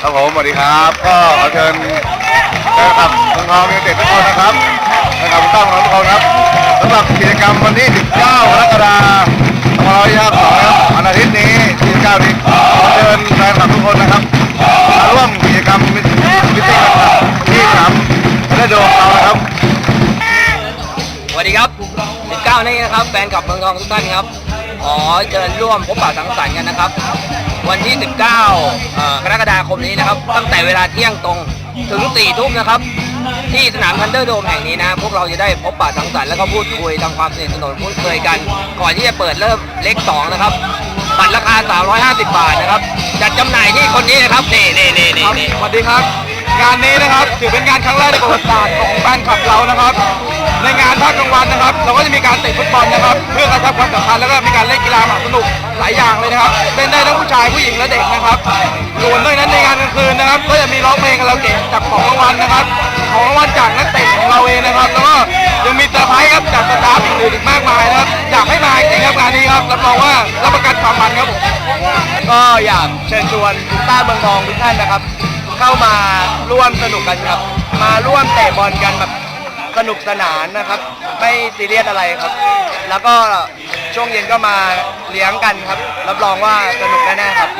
ครับผมสวัสดีครับ ก็ขอเชิญแฟนคลับเมืองทองยูเต็ดทุกคนนะครับแฟนคลับทุกท่านของทุกคนครับสำหรับกิจกรรมวันที่ 19 กรกฎาคม2562นะครับวันอาทิตย์นี้29นี้ขอเชิญแฟนคลับทุกคนนะครับมาร่วมกิจกรรมมิตติ้งกันครับที่สนามพระโดมเรานะครับสวัสดีครับ 19 นี่นะครับ แฟนคลับเมืองทองทุกท่านครับ ขอเชิญร่วมพบปะสังสรรค์กันนะครับ วันที่ 19เอ่อกรกฎาคมนี้นะครับตั้งแต่เวลาเที่ยงตรงถึง4ทุ่มนะครับ ที่สนามทันเดอร์โดมแห่งนี้นะพวกเราจะได้พบปะสังสรรค์แล้วก็พูดคุยทำความสนิทสนมพูดคุยกัน ก่อนที่จะเปิดเริ่มเล็ก2นะครับบัตรราคา 350 บาทนะครับจัดจำหน่ายที่คนนี้นะครับนี่นี่นี่นี่นี่ สวัสดีครับ งานนี้นะครับถือเป็นงานครั้งแรกในประวัติศาสตร์ของแฟนคลับเรานะครับ ในงานภาคกลางวันนะครับ เราก็จะมีการเตะฟุตบอลนะครับ เพื่อกระชับายอย่างเลยนะครับเล่นได้ทั้งผู้ชายผู้หญิงและเด็กนะครับส่วนด้วยนั้นในงานกลางคืนนะครับ ก็จะมีร้องเพลงคาราเกะจับของรางวัลนะครับ ของรางวัลจากนักเตะของเราเองนะครับ แล้วก็ยังมีเซอร์ไพรส์ครับจากสตาฟอื่นๆอีกมากมายนะครับอยากให้มาจริงครับงานนี้ครับรับรองว่ารับประกันความมันครับผมก็อยากเชิญชวนทุกต้าเมืองทองทุกท่านนะครับ เข้ามาร่วมสนุกกันครับ มาร่วมเตะบอลกันแบบสนุกสนานนะครับ ไม่ซีเรียสอะไรครับ แล้วก็ ช่วงเย็นก็มาเลี้ยงกันครับ รับรองว่าสนุกแน่ๆครับ